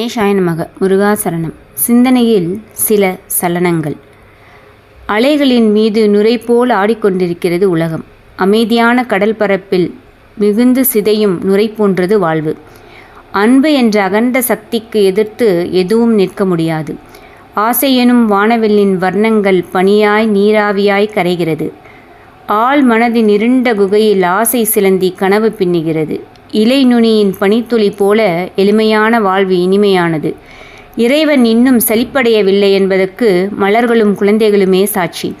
கணேஷாய நமக முருகாசரணம். சிந்தனையில் சில சலனங்கள். அலைகளின் மீது நுரை போல் ஆடிக்கொண்டிருக்கிறது உலகம். அமைதியான கடல் பரப்பில் மிகுந்து சிதையும் நுரை போன்றது வாழ்வு. அன்பு என்ற அகண்ட சக்திக்கு எதிர்த்து எதுவும் நிற்க முடியாது. ஆசை எனும் வானவெல்லின் வர்ணங்கள் பனியாய் நீராவியாய் கரைகிறது. ஆள் மனதின் இருண்ட குகையில் ஆசை சிலந்தி கனவு பின்னுகிறது. இலை நுனியின் பனித்துளி போல எளிமையான வாழ்வு இனிமையானது. இறைவன் இன்னும் சலிப்படையவில்லை என்பதற்கு மலர்களும் குழந்தைகளுமே சாட்சி.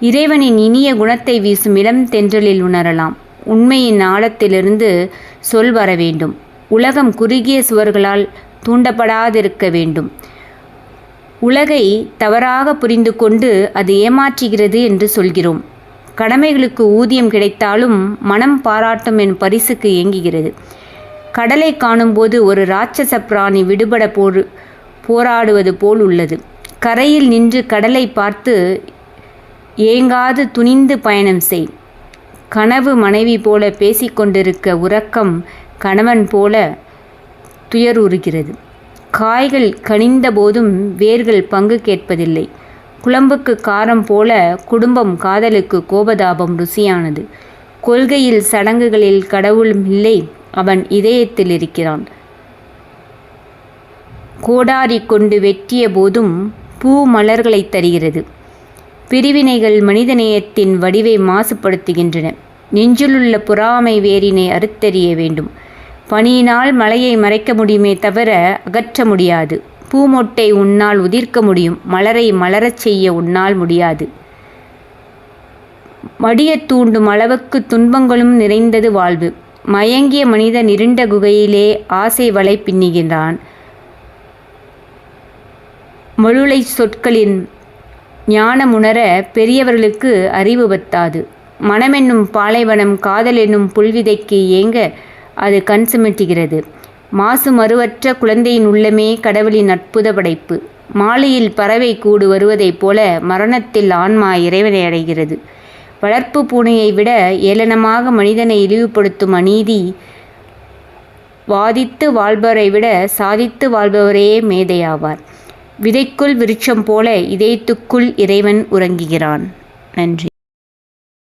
இறைவனின் இனிய குணத்தை வீசும் இளம் தென்றலில் உணரலாம். உண்மையின் ஆழத்திலிருந்து சொல் வர வேண்டும். உலகம் குறுகிய சுவர்களால் தூண்டப்படாதிருக்க வேண்டும். உலகை தவறாக புரிந்து கொண்டு அது ஏமாற்றுகிறது என்று சொல்கிறோம். கடமைகளுக்கு ஊதியம் கிடைத்தாலும் மனம் பாராட்டும் என் பரிசுக்கு ஏங்குகிறது. கடலை காணும்போது ஒரு ராட்சச பிராணி விடுபட போர் போராடுவது போல் உள்ளது. கரையில் நின்று கடலை பார்த்து ஏங்காது துணிந்து பயணம் செய். கனவு மனைவி போல பேசிக்கொண்டிருக்க உறக்கம் கணவன் போல துயருறுகிறது. காய்கள் கனிந்த போதும் வேர்கள் பங்கு கேட்பதில்லை. குழம்புக்கு காரம் போல குடும்பம் காதலுக்கு கோபதாபம் ருசியானது. கொள்கையில் சடங்குகளில் கடவுளும் இல்லை அவன் இதயத்தில் இருக்கிறான் கோடாரி கொண்டு வெட்டிய போதும் பூ மலர்களை தருகிறது. பிரிவினைகள் மனிதநேயத்தின் வடிவை மாசுபடுத்துகின்றன. நெஞ்சிலுள்ள புறாமை வேரினை அறுத்தறிய வேண்டும். பனியினால் மலையை மறைக்க முடியுமே தவிர அகற்ற முடியாது. பூமொட்டை உன்னால் உதிர்க்க முடியும். மலரை மலரச் செய்ய உன்னால் முடியாது. மடியத் தூண்டும் அளவுக்கு துன்பங்களும் நிறைந்தது வாழ்வு. மயங்கிய மனிதன் இருண்ட குகையிலே ஆசை வலை பின்னுகின்றான். மழுளை சொற்களின் ஞானமுணர பெரியவர்களுக்கு அறிவு பத்தாது. மனமென்னும் பாலைவனம் காதல் என்னும் புல்விதைக்கு ஏங்க அது கண் சுமிட்டுகிறது. மாசு மறுவற்ற குழந்தையின் உள்ளமே கடவுளின் அற்புத படைப்பு. மாலையில் பறவை கூடு வருவதைப் போல மரணத்தில் ஆன்மா இறைவனை அடைகிறது. வளர்ப்பு பூனையை விட ஏளனமாக மனிதனை இழிவுபடுத்தும் அநீதி வாதித்து வாழ்பவரை விட சாதித்து வாழ்பவரே மேதையாவார். விதைக்குள் விருட்சம் போல இதயத்துக்குள் இறைவன் உறங்குகிறான். நன்றி.